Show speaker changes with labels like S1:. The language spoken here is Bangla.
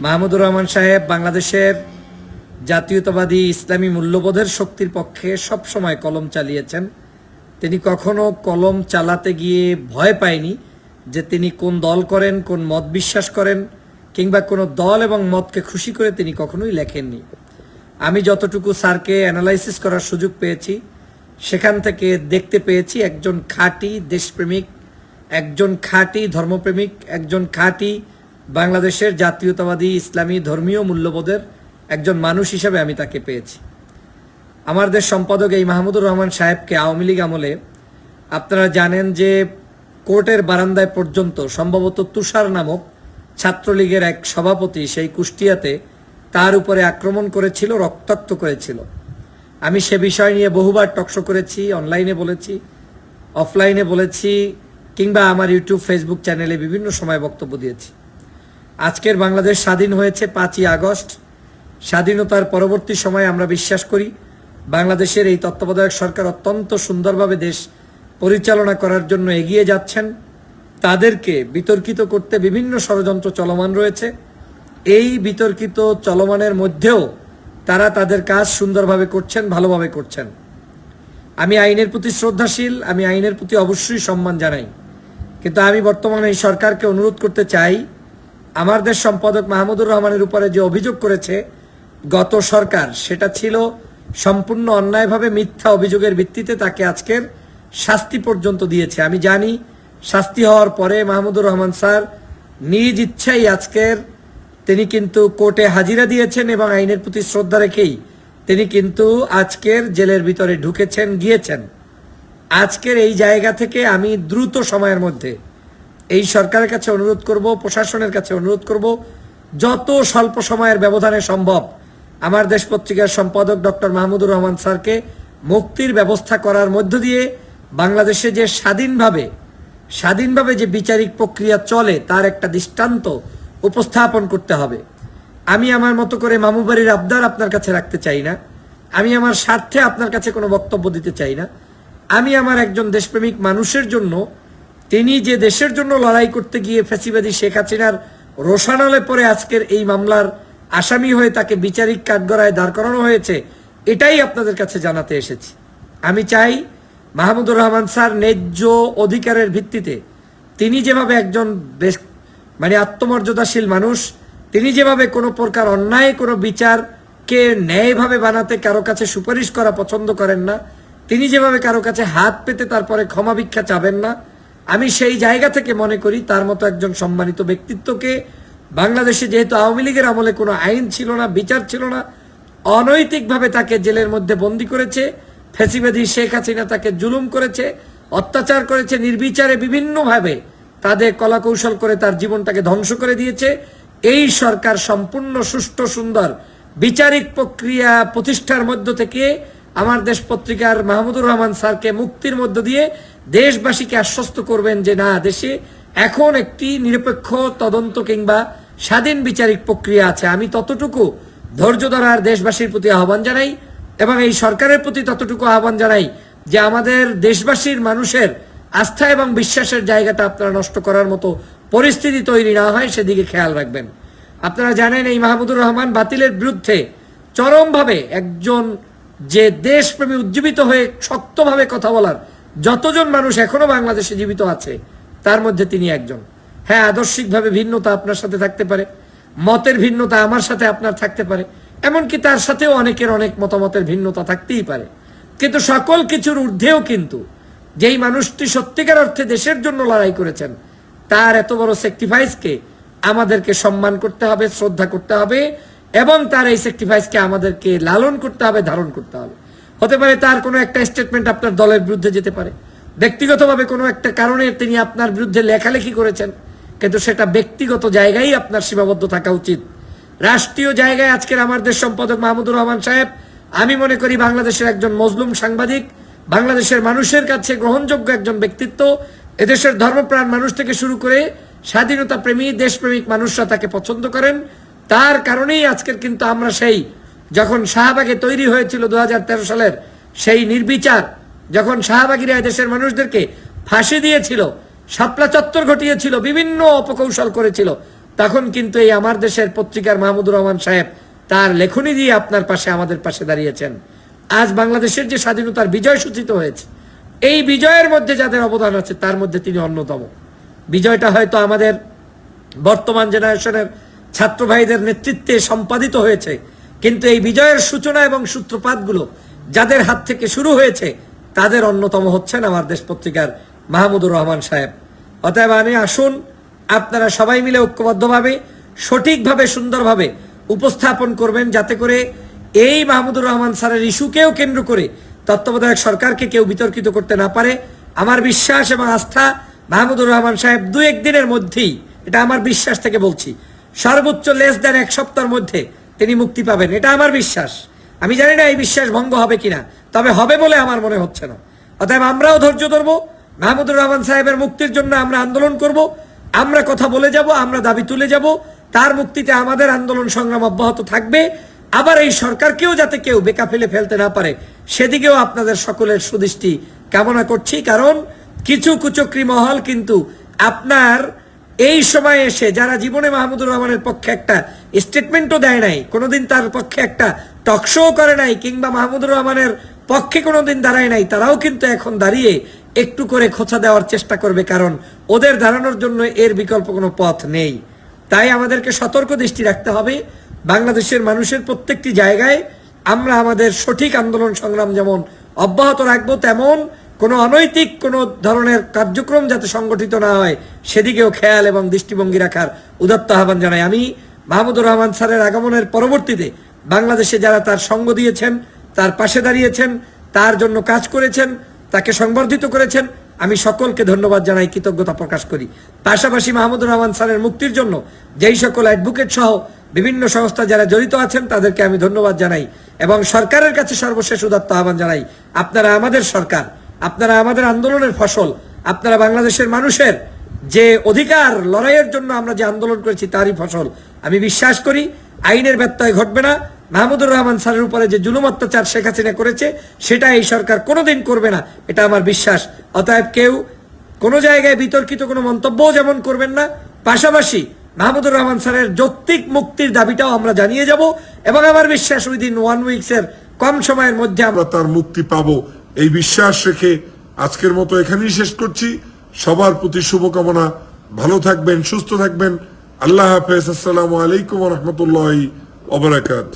S1: মাহমুদুর রহমান সাহেব, বাংলাদেশের জাতীয়তাবাদী ইসলামী মূল্যবোধের শক্তির পক্ষে সব সময় কলম চালিয়েছেন। তিনি কখনো কলম চালাতে গিয়ে ভয় পায়নি। যে তিনি কোন দল করেন, কোন মত বিশ্বাস করেন, কিংবা কোনো দল এবং মতকে খুশি করে তিনি কখনোই লেখেননি। আমি যতটুকু স্যারকে অ্যানালাইসিস করার সুযোগ পেয়েছি, সেখান থেকে দেখতে পেয়েছি একজন খাঁটি দেশপ্রেমিক, একজন খাঁটি ধর্মপ্রেমিক, একজন খাঁটি বাংলাদেশের জাতীয়তাবাদী ইসলামী ধর্মীয় মূল্যবোধের একজন মানুষ হিসেবে আমি তাকে পেয়েছি। আমার দেশ সম্পাদক এই মাহমুদুর রহমান সাহেবকে আওয়ামী লীগ আমলে আপনারা জানেন যে কোর্টের বারান্দায় পর্যন্ত সম্ভবত তুষার নামক ছাত্রলীগের এক সভাপতি সেই কুষ্টিয়াতে তার উপরে আক্রমণ করেছিল, রক্তাক্ত করেছিল। আমি সে বিষয় নিয়ে বহুবার টকশো করেছি, অনলাইনে বলেছি, অফলাইনে বলেছি, কিংবা আমার ইউটিউব, ফেসবুক চ্যানেলে বিভিন্ন সময় বক্তব্য দিয়েছি। আজকের বাংলাদেশ স্বাধীন হয়েছে পাঁচই আগস্ট। স্বাধীনতার পরবর্তী সময়ে আমরা বিশ্বাস করি, বাংলাদেশের এই তত্ত্বাবধায়ক সরকার অত্যন্ত সুন্দরভাবে দেশ পরিচালনা করার জন্য এগিয়ে যাচ্ছেন। তাদেরকে বিতর্কিত করতে বিভিন্ন ষড়যন্ত্র চলমান রয়েছে। এই বিতর্কিত চলমানের মধ্যেও তারা তাদের কাজ সুন্দরভাবে করছেন, ভালোভাবে করছেন। আমি আইনের প্রতি শ্রদ্ধাশীল, আমি আইনের প্রতি অবশ্যই সম্মান জানাই। কিন্তু আমি বর্তমানে এই সরকারকে অনুরোধ করতে চাই, আমার দেশ সম্পাদক মাহমুদুর রহমানের উপরে যে অভিযোগ করেছে, গত সরকার, সেটা ছিল সম্পূর্ণ অন্যায়ভাবে মিথ্যা অভিযোগের ভিত্তিতে তাকে আজকের শাস্তি পর্যন্ত দিয়েছে। আমি জানি শাস্তি হওয়ার পরে মাহমুদুর রহমান স্যার নিজ ইচ্ছাই আজকের তিনি কিন্তু কোর্টে হাজিরা দিয়েছেন এবং আইনের প্রতি শ্রদ্ধা রেখেই তিনি কিন্তু আজকের জেলের ভিতরে ঢুকেছেন, গিয়েছেন। আজকের এই জায়গা থেকে আমি দ্রুত সময়ের মধ্যে এই সরকারের কাছে অনুরোধ করব, প্রশাসনের কাছে অনুরোধ করব, যত স্বল্প সময়ের ব্যবধানে সম্ভব আমার দেশ পত্রিকার সম্পাদক ডক্টর মাহমুদুর রহমান স্যারকে মুক্তির ব্যবস্থা করার মধ্য দিয়ে বাংলাদেশে যে স্বাধীনভাবে স্বাধীনভাবে যে বিচারিক প্রক্রিয়া চলে, তার একটা দৃষ্টান্ত উপস্থাপন করতে হবে। আমি আমার মতো করে মামু বাড়ির আবদার আপনার কাছে রাখতে চাই না। আমি আমার স্বার্থে আপনার কাছে কোনো বক্তব্য দিতে চাই না। আমি আমার একজন দেশপ্রেমিক মানুষের জন্য, তিনি যে দেশের জন্য লড়াই করতে গিয়ে ফ্যাসিবাদী শেখ হাসিনার রোশানলে পরে আজকের এই মামলার আসামি হয়ে তাকে বিচারিক কাঠগড়ায় দাঁড় করানো হয়েছে, এটাই আপনাদের কাছে জানাতে এসেছি। আমি চাই মাহমুদুর রহমান স্যার ন্যায্য অধিকারের ভিত্তিতে তিনি যেভাবে একজন বেশ মানে আত্মমর্যাদাশীল মানুষ, তিনি যেভাবে কোনো প্রকার অন্যায়, কোনো বিচারকে ন্যায়ভাবে বানাতে কারও কাছে সুপারিশ করা পছন্দ করেন না, তিনি যেভাবে কারও কাছে হাত পেতে তারপরে ক্ষমা ভিক্ষা চাবেন না, আমি সেই জায়গা থেকে মনে করি তার মতো একজন সম্মানিত ব্যক্তিত্বকে বাংলাদেশে যেহেতু আওয়ামী লীগের আমলে কোনো আইন ছিল না, বিচার ছিল না, অনৈতিকভাবে তাকে জেলের মধ্যে বন্দি করেছে ফেসিবাদী শেখ হাসিনা তাকে জুলুম করেছে, অত্যাচার করেছে, নির্বিচারে বিভিন্নভাবে তাদের কলাকৌশল করে তার জীবনটাকে ধ্বংস করে দিয়েছে। এই সরকার সম্পূর্ণ সুষ্ঠু, সুন্দর, বিচারিক প্রক্রিয়া প্রতিষ্ঠার মধ্য থেকে আমার দেশ পত্রিকার মাহমুদুর রহমান স্যারকে মুক্তির মধ্য দিয়ে দেশবাসীকে আশ্বস্ত করবেন যে না, দেশে এখন একটি নিরপেক্ষ তদন্ত কিংবা স্বাধীন বিচারিক প্রক্রিয়া আছে। আমি ততটুকু ধৈর্য ধরার দেশবাসীর প্রতি আহ্বান জানাই। এবং এই সরকারের প্রতি ততটুকু আহ্বান জানাই যে আমাদের দেশবাসীর মানুষের আস্থা এবং বিশ্বাসের জায়গাটা আপনারা নষ্ট করার মতো পরিস্থিতি তৈরি না হয়, সেদিকে খেয়াল রাখবেন। আপনারা জানেন এই মাহমুদুর রহমান বাতিলের বিরুদ্ধে চরমভাবে একজন যে দেশপ্রেমী উজ্জীবিত হয়ে শক্তভাবে কথা বলার যতজন মানুষ এখনও বাংলাদেশে জীবিত আছে, তার মধ্যে তিনি একজন। হ্যাঁ আদর্শিকভাবে ভিন্নতা আপনার সাথে থাকতে পারে, মতের ভিন্নতা আমার সাথে আপনার থাকতে পারে। এমনকি তার সাথেও অনেকের অনেক মতামতের ভিন্নতা থাকতেই পারে। কিন্তু সকল কিছুর ঊর্ধ্বেও কিন্তু যেই মানুষটি সত্যিকার অর্থে দেশের জন্য লড়াই করেছেন, তার এত বড় স্যাক্রিফাইসকে আমাদেরকে সম্মান করতে হবে, শ্রদ্ধা করতে হবে, এবং তার এই স্যাক্রিফাইসকে আমাদেরকে লালন করতে হবে, ধারণ করতে হবে। হতে পারে তার কোনো একটা স্টেটমেন্ট আপনার দলের বিরুদ্ধে যেতে পারে। ব্যক্তিগতভাবে কোনো একটা কারণে তিনি আপনার বিরুদ্ধে লেখালেখি করেছেন, কিন্তু সেটা ব্যক্তিগত জায়গায় আপনার সীমাবদ্ধ থাকা উচিত। রাষ্ট্রীয় জায়গায় আজকের আমার দেশ সম্পাদক মাহমুদুর রহমান সাহেব, আমি মনে করি বাংলাদেশের একজন মজলুম সাংবাদিক, বাংলাদেশের মানুষের কাছে গ্রহণযোগ্য একজন ব্যক্তিত্ব, এদেশের ধর্মপ্রাণ মানুষ থেকে শুরু করে স্বাধীনতা প্রেমী, দেশপ্রেমিক মানুষরা তাকে পছন্দ করেন। তার কারণেই আজকের কিন্তু আমরা সেই, যখন শাহবাগে তৈরি হয়েছিল দু হাজার তেরো সালের সেই নির্বিচার, যখন শাহবাগিরা দেশের মানুষদেরকে ফাঁসি দিয়েছিল, শাপলা চত্বর ঘটিয়েছিল, বিভিন্ন অপকৌশল করেছিল তখন কিন্তু এই আমার দেশের পত্রিকার মাহমুদুর রহমান সাহেব তার লেখনী দিয়ে আপনার পাশে আমাদের পাশে দাঁড়িয়েছেন। আজ বাংলাদেশের যে স্বাধীনতার বিজয় সূচিত হয়েছে, এই বিজয়ের মধ্যে যাদের অবদান আছে, তার মধ্যে তিনি অন্যতম। বিজয়টা হয়তো আমাদের বর্তমান জেনারেশনের ছাত্র ভাইদের নেতৃত্বে সম্পাদিত হয়েছে, কিন্তু এই বিজয়ের সূচনা এবং সূত্রপাতগুলো যাদের হাত থেকে শুরু হয়েছে, তাদের অন্যতম হচ্ছেন আমার দেশ পত্রিকার মাহমুদুর রহমান সাহেব। অতএব আমি আসুন আপনারা সবাই মিলে ঐক্যবদ্ধভাবে, সঠিকভাবে, সুন্দরভাবে উপস্থাপন করবেন যাতে করে এই মাহমুদুর রহমান স্যারের ইস্যুকেও কেন্দ্র করে তত্ত্বাবধায়ক সরকারকে কেউ বিতর্কিত করতে না পারে। আমার বিশ্বাস এবং আস্থা, মাহমুদুর রহমান সাহেব দু একদিনের মধ্যেই, এটা আমার বিশ্বাস থেকে বলছি, সর্বোচ্চ লেস দেন এক সপ্তাহের মধ্যে তিনি মুক্তি পাবেন। এটা আমার বিশ্বাস। আমি জানি না এই বিশ্বাস ভঙ্গ হবে কিনা, তবে হবে বলে আমার মনে হচ্ছে না। অতএব আমরাও ধৈর্য ধরবো, মাহমুদুর রহমান সাহেবের মুক্তির জন্য আমরা আন্দোলন করব। আমরা কথা বলে যাব, আমরা দাবি তুলে যাব, তার মুক্তিতে আমাদের আন্দোলন সংগ্রাম অব্যাহত থাকবে। আবার এই সরকারকেও যাতে কেউ বেকা ফেলে ফেলতে না পারে, সেদিকেও আপনাদের সকলের সুদৃষ্টি কামনা করছি, কারণ কিছু কুচক্রি মহল কিন্তু আপনার এই সময় এসে, যারা জীবনে মাহমুদুর রহমানের পক্ষে একটা স্টেটমেন্টও দেয় নাই, কোনোদিন তার পক্ষে একটা টকশো করে নাই, কিংবা মাহমুদুর রহমানের পক্ষে কোনোদিন দাঁড়ায় নাই, তারাও কিন্তু এখন দাঁড়িয়ে একটু করে খোঁচা দেওয়ার চেষ্টা করবে, কারণ ওদের দাঁড়ানোর জন্য এর বিকল্প কোনো পথ নেই। তাই আমাদেরকে সতর্ক দৃষ্টি রাখতে হবে। বাংলাদেশের মানুষের প্রত্যেকটি জায়গায় আমরা আমাদের সঠিক আন্দোলন সংগ্রাম যেমন অব্যাহত রাখব, তেমন কোনো অনৈতিক কোনো ধরনের কার্যক্রম যাতে সংগঠিত না হয়, সেদিকেও খেয়াল এবং দৃষ্টিভঙ্গি রাখার উদাত্ত আহ্বান জানাই আমি। মাহমুদুর রহমান স্যারের আগমনের পরবর্তীতে বাংলাদেশে যারা তার সঙ্গ দিয়েছেন, তার পাশে দাঁড়িয়েছেন, তার জন্য কাজ করেছেন তাকে সংবর্ধিত করেছেন। আমি সকলকে ধন্যবাদ জানাই, কৃতজ্ঞতা প্রকাশ করি। পাশাপাশি মাহমুদুর রহমান স্যারের মুক্তির জন্য যেই সকল অ্যাডভোকেট সহ বিভিন্ন সংস্থা যারা জড়িত আছেন, তাদেরকে আমি ধন্যবাদ জানাই এবং সরকারের কাছে সর্বশেষ উদাত্ত আহ্বান জানাই, আপনারা আমাদের সরকার, আপনারা আমাদের আন্দোলনের ফসল, আপনারা বাংলাদেশের মানুষের যে অধিকার লড়াইয়ের জন্য আমরা যে আন্দোলন করেছি, তারই ফসল। আমি বিশ্বাস করি, আইনের ব্যত্যয় ঘটবে না মাহমুদুর রহমান স্যারের উপরে যে জুলুম অত্যাচার শেখ হাসিনা করেছে, সেটা এই সরকার কোনোদিন করবে না। এটা আমার বিশ্বাস। অতএব কেউ কোনো জায়গায় বিতর্কিত কোনো মন্তব্যও যেমন করবেন না, পাশাপাশি মাহমুদুর রহমান স্যারের যৌক্তিক মুক্তির দাবিটাও আমরা জানিয়ে যাব এবং আমার বিশ্বাস উইদিন ওয়ান উইকস এর কম সময়ের মধ্যে
S2: আমরা তার মুক্তি পাব। এই বিশ্বাস রেখে আজকের মতো এখানেই শেষ করছি। সবার প্রতি শুভকামনা। ভালো থাকবেন, সুস্থ থাকবেন। আল্লাহ হাফেজ। আসসালামু আলাইকুম রহমতুল্লাহ ওবরাকাত